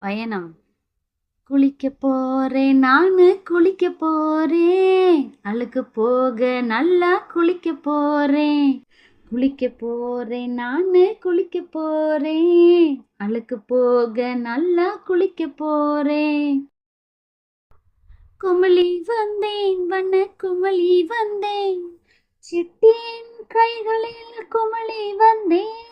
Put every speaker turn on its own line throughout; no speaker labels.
பயணம். குளிக்க போறேன் நானு குளிக்க போறேன். அழுக்கு போக நல்லா குளிக்க போறேன். குளிக்க போறேன் நானு குளிக்க போறேன். அழுக்கு போக நல்லா குளிக்க போறேன். குமளி வந்தேன் வண்ண குமளி வந்தேன். சிட்டியின் கைகளில் குமளி வந்தேன்.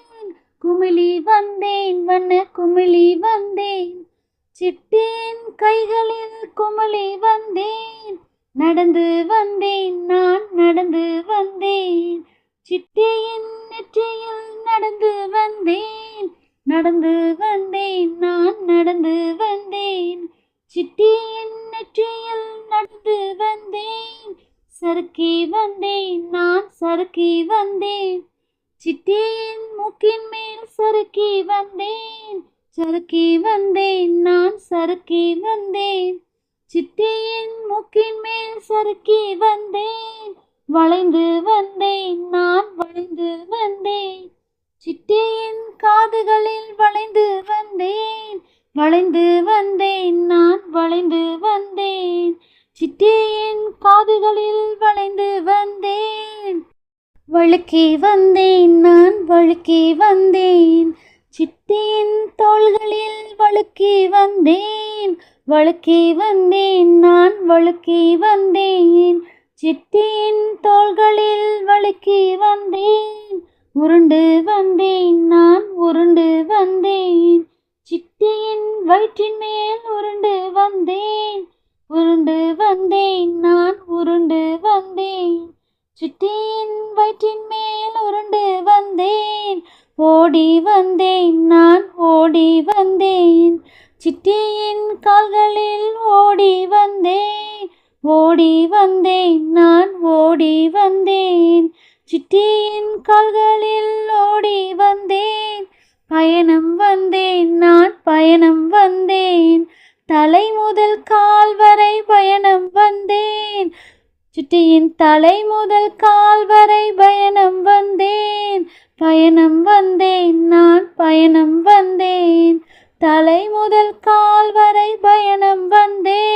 கைகளில் குமளி வந்தேன். நடந்து வந்தேன் நான் நடந்து வந்தேன். சிட்டியின் நெற்றியில் நடந்து வந்தேன். நடந்து வந்தேன் நான் நடந்து வந்தேன். சிட்டியின் நெற்றியில் நடந்து வந்தேன். சறுக்கி வந்தேன் நான் சறுக்கி வந்தேன். சிட்டியின் மூக்கின் மேல் சறுக்கி வந்தேன். சறுக்கி வந்தேன் நான் சறுக்கி வந்தேன். சிட்டியின் மூக்கின் மேல் சறுக்கி வந்தேன். வளைந்து வந்தேன் நான் வளைந்து வந்தேன். சிட்டியின் காதுகளில் வளைந்து வந்தேன். வளைந்து வந்தேன் நான் வளைந்து வந்தேன். சிட்டியின் காதுகளில் வளைந்து வந்தேன். வழுக்கி வந்தேன் நான் வழுக்கி வந்தேன். சிட்டின் தோள்களில் வழுக்கி வந்தேன் வழுக்கி வந்தேன் நான் வழுக்கி வந்தேன். சிட்டின் தோள்களில் வழுக்கி வந்தேன் உருண்டு வந்தேன் நான் உருண்டு வந்தேன். சிட்டியின் வயிற்றின் மேல் உருண்டு வந்தேன் உருண்டு வந்தேன் நான் உருண்டு ஓடி வந்தேன் நான் ஓடி வந்தேன். சிட்டியின் கால்களில் ஓடி வந்தேன். ஓடி வந்தேன் நான் ஓடி வந்தேன். சிட்டியின் கால்களில் ஓடி வந்தேன். பயணம் வந்தேன் நான் பயணம் வந்தேன். தலை முதல் கால் வரை பயணம் வந்தேன். சிட்டியின் தலை முதல் கால் வரை பயணம் வந்தேன். பயணம் வந்தேன் நான் பயணம் வந்தேன். தலை முதல் கால் வரை பயணம் வந்தேன்.